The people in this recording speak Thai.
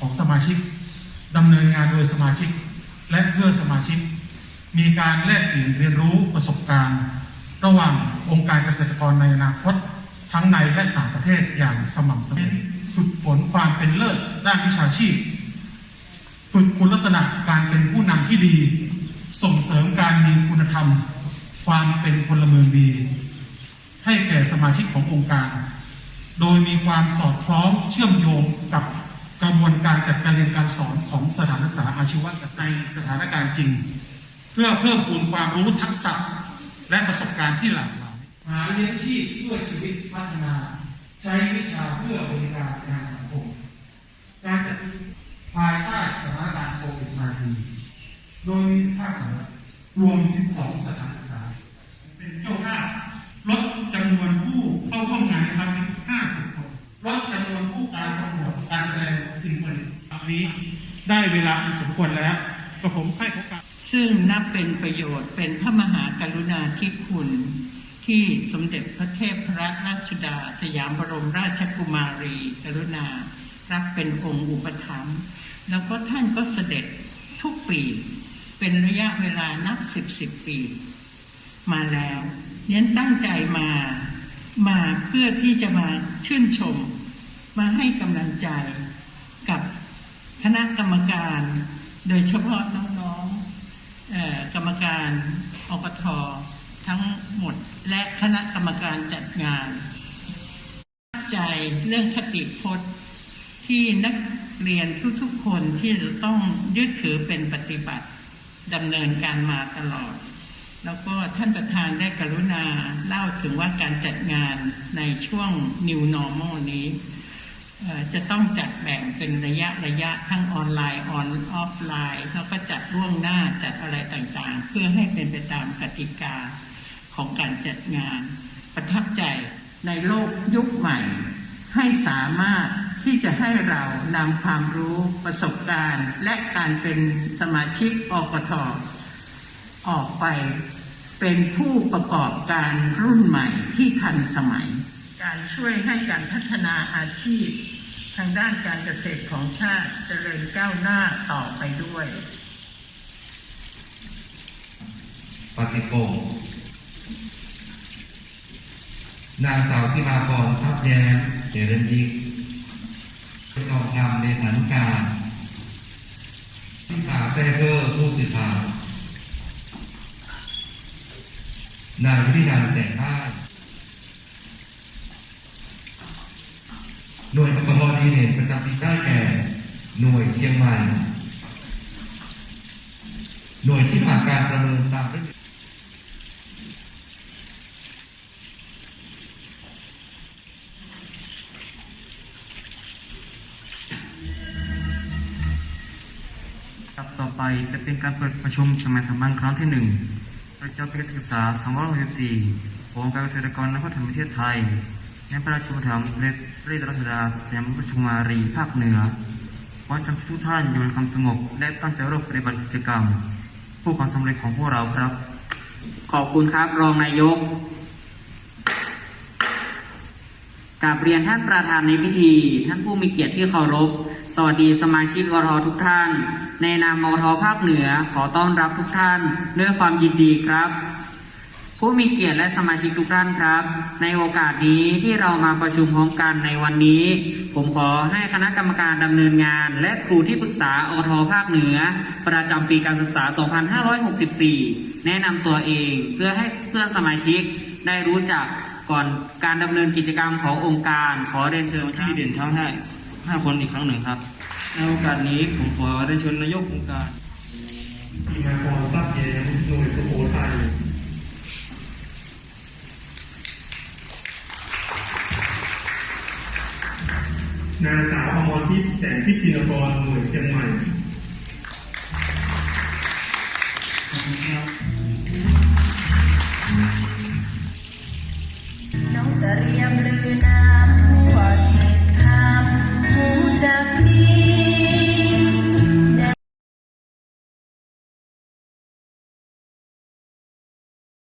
ของสมาชิกดำเนินงานโดยสมาชิก และเพื่อสมาชิก มีการแลกเปลี่ยนเรียนรู้ประสบการณ์ ระหว่างองค์การเกษตรกรในอนาคต ทั้งในและต่างประเทศอย่างสม่ำเสมอฝึกฝนความเป็นเลิศด้านวิชาชีพ ฝึกคุณลักษณะการเป็นผู้นำที่ดี ส่งเสริมการมีคุณธรรม ความเป็นพลเมืองดี ให้แก่สมาชิกขององค์การ โดยมีความสอดคล้องเชื่อมโยงกับ กระบวนการจัดการเรียนการสอนของสถานศึกษาอาชีวะในสถานการณ์จริง เพื่อเพิ่มพูนความรู้ทักษะและประสบการณ์ที่หลากหลาย หาเลี้ยงชีพเพื่อชีวิตพัฒนา ใช้วิชาเพื่อบริการงานสังคม การจัดภายใต้สถานการณ์โควิด -19 โดยมีสถานรวม 12 สถานเจ้าภาพลดจำนวนผู้เข้าร่วมงานในครั้งนี้50 คนลดจำนวนผู้การประกวดการแสดงสิ่งประดิษฐ์ครั้ง นี้ได้เวลาอันสมควรแล้วก็ผมให้โอกาสซึ่งนับเป็นประโยชน์เป็นพระมหากรุณาธิคุณ ที่สมเด็จพระเทพรัตนราชสุดา สยามบรมราชกุมารี กรุณา รับเป็นองค์อุปถัมภ์แล้วก็ท่านก็เสด็จทุกปี เป็นระยะเวลานับสิบสิบปี มาแล้วเน้นตั้งใจมามาเพื่อที่จะมาชื่นชม มาให้กำลังใจ คณะกรรมการ โดยเฉพาะน้องๆเอ่อกรรมการอกททั้งหมดและคณะกรรมการจัดงานตั้งใจเรื่องคติพจน์ ที่นักเรียนทุกๆคนที่จะต้องยึดถือเป็นปฏิบัติดำเนินการมาตลอด แล้วก็ท่านประธานได้กรุณาเล่าถึงว่าการจัดงานในช่วง New Normal นี้ จะต้องจัดแบ่งเป็นระยะระยะทั้งออนไลน์ออนออฟไลน์แล้วก็จัดล่วงหน้าจัดอะไรต่างๆ เพื่อให้เป็นไปตามกติกาของการจัดงาน ประทับใจในโลกยุคใหม่ ให้สามารถที่จะให้เรานำความรู้ประสบการณ์ และการเป็นสมาชิกอกทออกไปเป็นผู้ประกอบการรุ่นใหม่ที่ทันสมัย การช่วยให้การพัฒนาอาชีพ ทางด้านการเกษตรของชาติเจริญก้าวหน้าต่อไปด้วย ปฏิโกงนางสาวพิมาพรทรัพย์แย้มเจริญยิกจองคำในฐานุการพิตาแซ่เกอร์ผู้สื่อข่าวนางวิรินันแสงอ้า หน่วยอปมดีเด่นประจำปีได้แก่ หน่วยเชียงใหม่ หน่วยที่ผ่านการประเมินตามระเบียบกับต่อไปจะเป็นการเปิดประชุมสมัยสัมพันธ์ครั้งที่หนึ่งประจำปีการศึกษา 2564ของการเกษตรกรนครแห่งประเทศไทย ในพระราชวัฒน์เล็กพระราชดาสยมประชุมารีภาคเหนือขอให้สัมทุกท่านอยู่ในความสงบและตั้งใจร่วมปฏิบัติกิจกรรม ผู้ความสำเร็จของพวกเราครับ ขอบคุณครับรองนายกกราบเรียนท่านประธานในพิธี ท่านผู้มีเกียรติที่เคารพ สวัสดีสมาชิกกรททุกท่าน ในนามมทภาคเหนือขอต้อนรับทุกท่านด้วยความยินดีครับ ผู้มีเกียรติและสมาชิกทุกท่านครับ ในโอกาสนี้ที่เรามาประชุมพร้อมกันในวันนี้ ผมขอให้คณะกรรมการดำเนินงาน และครูที่ปรึกษาอกทภาคเหนือ ประจำปีการศึกษา 2564 แนะนำตัวเองเพื่อให้เพื่อนสมาชิกได้รู้จักก่อนการดำเนินกิจกรรมขององค์การขอเรียนเชิญเจ้าหน้าที่เด่นทั้งห้าห้าคนอีกครั้งหนึ่งครับ ในโอกาสนี้ผมขอเรียนเชิญนายกองค์การพิมาพรทรัพย์แย้มหน่วยสุโขทัย นางสาวอมรทิพย์แสงพิจิตรกรหน่วยเชียงใหม่น้องเสรียมลือนา